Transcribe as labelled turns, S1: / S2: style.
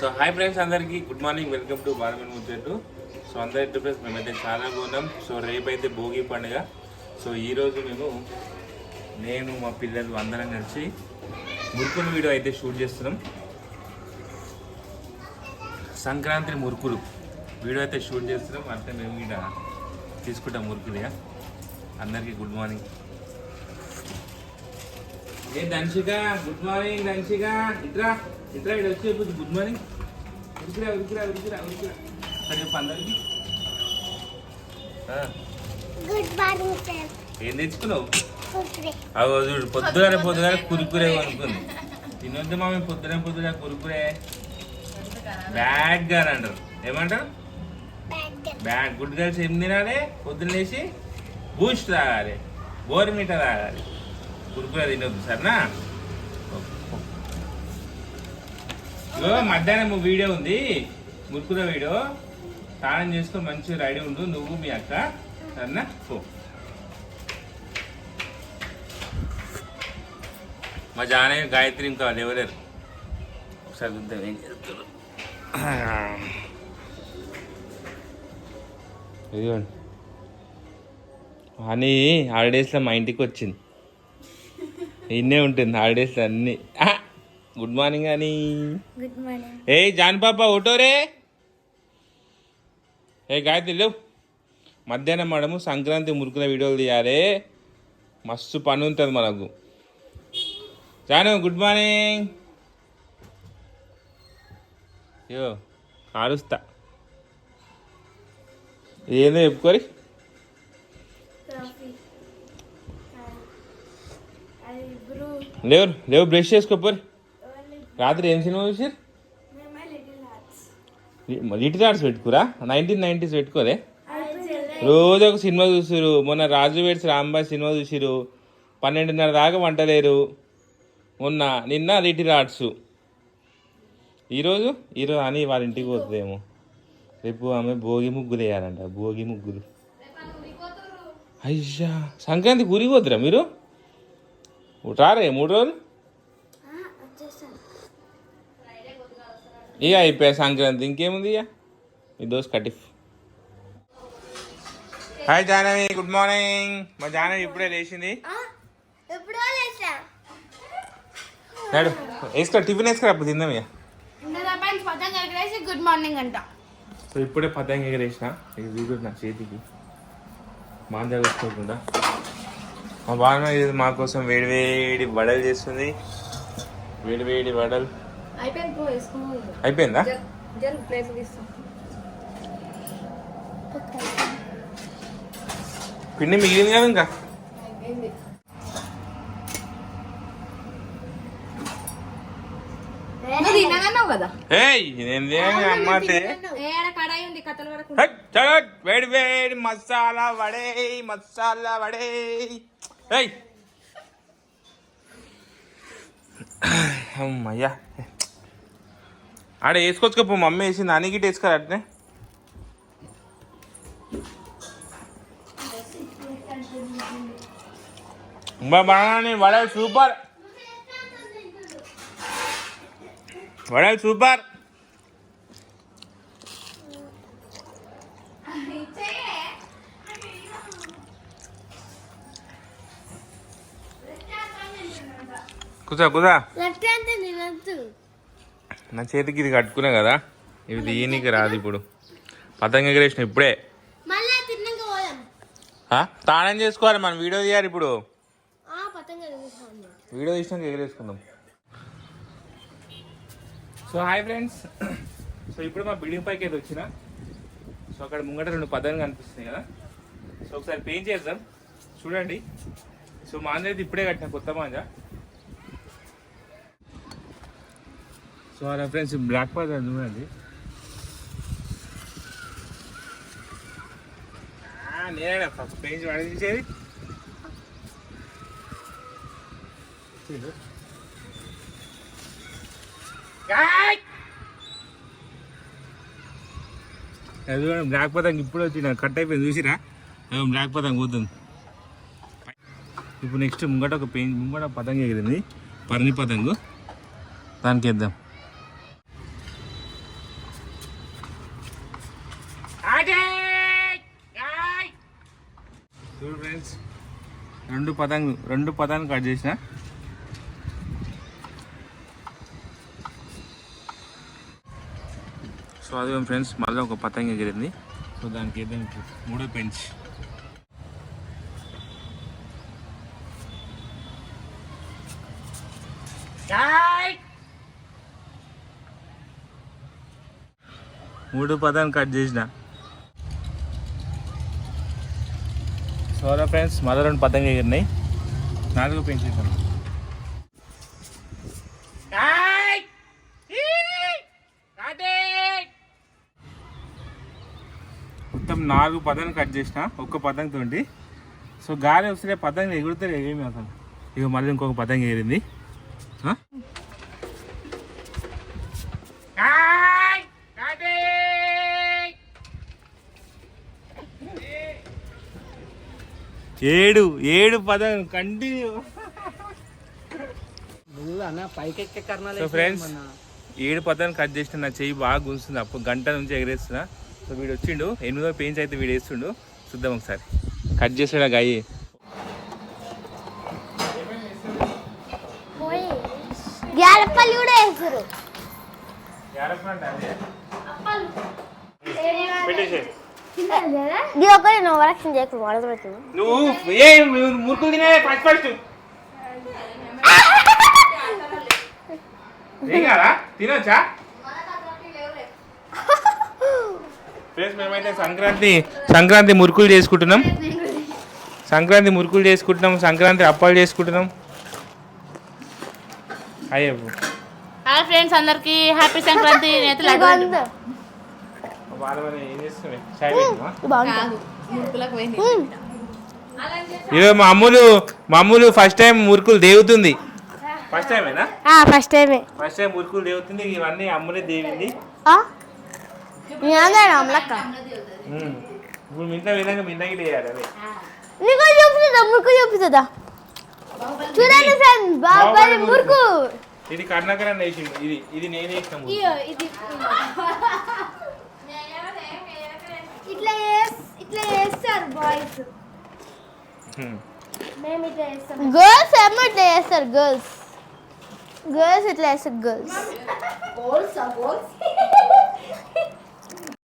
S1: So hi friends అందరికీ. Good morning. Welcome to బాలమన్ ముచ్చట్టు సో అందరి ఫ్రెండ్స్ మేమైతే చాలా బాగున్నాం. సో రేపైతే భోగి పండుగ. సో ఈరోజు మేము నేను మా పిల్లలు అందరం కలిసి మురుకుల వీడియో అయితే షూట్ చేస్తున్నాం. సంక్రాంతి మురుకులు వీడియో అయితే షూట్ చేస్తున్నాం. అంటే మేము ఇక్కడ తీసుకుంటాం మురుకులుగా అందరికీ గుడ్ మార్నింగ్. ఏ దంశిక గుడ్ మార్నింగ్ దంశిక ఇట్రా. ఇట్రా ఇక్కడ వచ్చి చెప్పు గుడ్ మార్నింగ్ ఉరికిరా ఉరికిరా ఉరికిరా ఉరికిరా అక్కడ చెప్పు అందరికి. ఆ,
S2: గుడ్ మార్నింగ్ సార్
S1: ఏం తెచ్చుకున్నావు? అవి చూడు పొద్దుగానే పొద్దుగానే కురుకురే అనుకుంది తినొద్దు మామి పొద్దున పొద్దున కురుకురే. బ్యాడ్గా అని అంటారు. ఏమంటారు?
S2: బ్యాగ్
S1: బ్యాడ్ గుడ్ గర్ల్స్ ఏం తినాలి? పొద్దున్న లేచి బూస్ట్ తాగాలి. బోర్మిట తాగాలి. కురుకురే తినొద్దు సరేనా? మధ్యాహ్నం వీడియో ఉంది. మురుకుల వీడియో. స్నానం చేసుకొని మంచిగా రెడీ ఉండు. నువ్వు మీ అక్క సరేనా? పో. మా జానయ్య గాయత్రి ఇంకా వాళ్ళు ఎవలేరు ఒకసారి చూద్దాం ఏం చేస్తారు ఇదిగోండి. అని హాలిడేస్లో మా ఇంటికి వచ్చింది. ఇన్నే ఉంటుంది హాలిడేస్లో అన్నీ. గుడ్ మార్నింగ్ అని.
S2: Good morning.
S1: ఏ జాన్ పాప ఓటోరే ఏ గాయత్రి లేవు. మధ్యాహ్నం మనము సంక్రాంతి మురుకుల వీడియోలు తీయాలి. మస్తు పని ఉంటుంది మనకు. Janu good morning. యో కారుస్తా. ఏందో చెప్పుకోరి. లేవు లేవు బ్రష్ చేసుకోపోరి రాత్రి ఏం సినిమా చూసారు లిటిల్ ఆర్ట్స్ పెట్టుకురా? నైన్టీన్ నైన్టీస్ పెట్టుకోలే? రోజు ఒక సినిమా చూసిరు మొన్న రాజు వేడ్స్ రాంబాయ్ సినిమా చూసిరు పన్నెండున్నర దాకా వంటలేరు మొన్న నిన్న లిటిల్ ఆర్ట్స్ ఈరోజు? ఈరోజు అని వాళ్ళ ఇంటికి పోతుందేమో. రేపు ఆమె భోగి ముగ్గులు వేయాలంట. భోగి ముగ్గులు. అయ్యా సంక్రాంతి ఊరికి పోతురా మీరు? రారే మూడు రోజులు? ఇక అయిపోయా సంక్రాంతి. ఇంకేముంది ఇక? మీ దోస్ కటిఫ్. Hi Janavi good morning. మా జానవి ఇప్పుడే లేచింది. నాడు వేసుకో టిఫిన్ వేసుకురా అప్పుడు తిందాం ఇక.
S2: గుడ్ మార్నింగ్ అంట.
S1: సో ఇప్పుడే పతంగ ఎగరేసిన. ఇది చూడు నా చేతికి. మాంజా వేసుకోకుండా మా బాగా ఇది మా కోసం వేడి వేడి వడలు చేస్తుంది. వేడి వేడి వడలు.
S3: అయిపోయింది
S1: పిండి మిగిలింది కదా ఇంకా? వేడి వేడి మసాలా వడే మసాలా వడే. ఏయ్. అమ్మయ్యా. ఆడ వేసుకోవచ్చుకో మమ్మీ వేసింది అని గిట్ట వేసుకోరు అట్నే బాగా వడలు సూపర్ వడలు సూపర్ కూర్చో కూర్చో
S2: లెఫ్ట్ హ్యాండ్ తినద్దు
S1: నా చేతికి ఇది కట్టుకున్నా కదా ఇవి తీయనీకి రాదు ఇప్పుడు. పతంగ ఎగరేసిన ఇప్పుడే? తాళం చేసుకోవాలి మనం వీడియో తీయాలి ఇప్పుడు. వీడియో తీసినాక ఎగరేసుకుందాం. So hi friends. సో ఇప్పుడు మా బిల్డింగ్ పైకి అయితే వచ్చిన. సో అక్కడ ముంగట రెండు పదాలు కనిపిస్తున్నాయి కదా. సో ఒకసారి పెయింట్ చేద్దాం. చూడండి. సో మాంజా అయితే ఇప్పుడే కట్టిన కొత్త మాంజా సో అలా ఫ్రెండ్స్ బ్లాక్ పదాలు చూడండి. ఆ, నేనే ఫస్ట్ పెయింట్ పడించేది అది కూడా బ్లాక్ పతంగ్ ఇప్పుడు వచ్చిన కట్ అయిపోయింది చూసిరా? బ్లాక్ పతంగ్ పోతుంది. ఇప్పుడు నెక్స్ట్ ముంగట ఒక పెయిన్ ముంగట పతంగ్ ఎగిరింది. పర్ణి పతంగు. దానికి వేద్దాం. చూడు ఫ్రెండ్స్ రెండు పతంగులు రెండు పతాలు కట్ చేసిన. సో అదే ఫ్రెండ్స్ మళ్ళీ ఒక పతంగి ఎగిరింది సో దానికి ఏదైనా మూడో పెంచ్ మూడు పదాలు కట్ చేసిన. సోరా ఫ్రెండ్స్ మళ్ళీ రెండు పతంగ ఎగిరినాయి నాలుగు పెంచేద్దాం మొత్తం నాలుగు పతంగ కట్ చేసిన ఒక్క పతంగ తోటి సో గాలి వస్తే పతంగ ఎగురితే ఏమి అసలు ఇక మళ్ళీ ఇంకొక పతంగ ఎగిరింది. ఏడు ఏడు పదం కంటిన్యూ.
S4: అన్న పైకి ఎక్కే కర్ణాలు
S1: సో ఫ్రెండ్స్ ఏడు పదాన్ని కట్ చేసిన నా చెయ్యి బాగా గుంస్తుంది అప్పుడు గంట నుంచి ఎగరేస్తున్నా. సో వీడు వచ్చిండు. ఎనిమిదో పెయించ్ అయితే వీడు వేస్తుండు. చూద్దాం ఒకసారి. కట్ చేసాడు ఆ గాయి
S2: గ్యాలప్పలు కూడా వేస్తారు ఇది ఒకటి నువ్వు వరక్షణ చేయకు వడదు
S1: నువ్వు ఏ మురుకులు తినే ఫస్ట్ ఫస్ట్ ఏం కాదా తినొచ్చా ఫ్రెండ్స్ మేమైతే సంక్రాంతి సంక్రాంతి మురుకులు చేసుకుంటున్నాం. సంక్రాంతి మురుకులు చేసుకుంటున్నాం సంక్రాంతి అప్పాలు చేసుకుంటున్నాం. అయ్యో.
S5: హాయ్ ఫ్రెండ్స్ అందరికి హ్యాపీ సంక్రాంతి నేతి
S1: ఈరోజు మా అమ్ములు మా అమ్ములు ఫస్ట్ టైం మురుకులు దేవుతుంది. ఫస్ట్ టైమేనా
S2: ఫస్ట్ టైమే
S1: ఫస్ట్ టైం మురుకులు దేవుతుంది ఇవన్నీ అమ్ములే దేవింది.
S2: అమ్మలక్క.
S1: ఇప్పుడు విధంగా అదే.
S2: నీకు మురుకు చూడండి ఫ్రెండ్స్ బాబాయ్
S1: బాబాయ్
S2: మురుకు.
S1: ఇది కర్ణాకరణ ఇది ఇది నేను.
S2: ఇది చేస్తారు బాయ్స్
S1: ఉమ్.
S2: మేము ఇట్లా చేస్తాం గర్ల్స్ ఏమో ఇట్లా చేస్తారు గర్ల్స్ గర్ల్స్ ఇట్లా చేస్తారు గర్ల్స్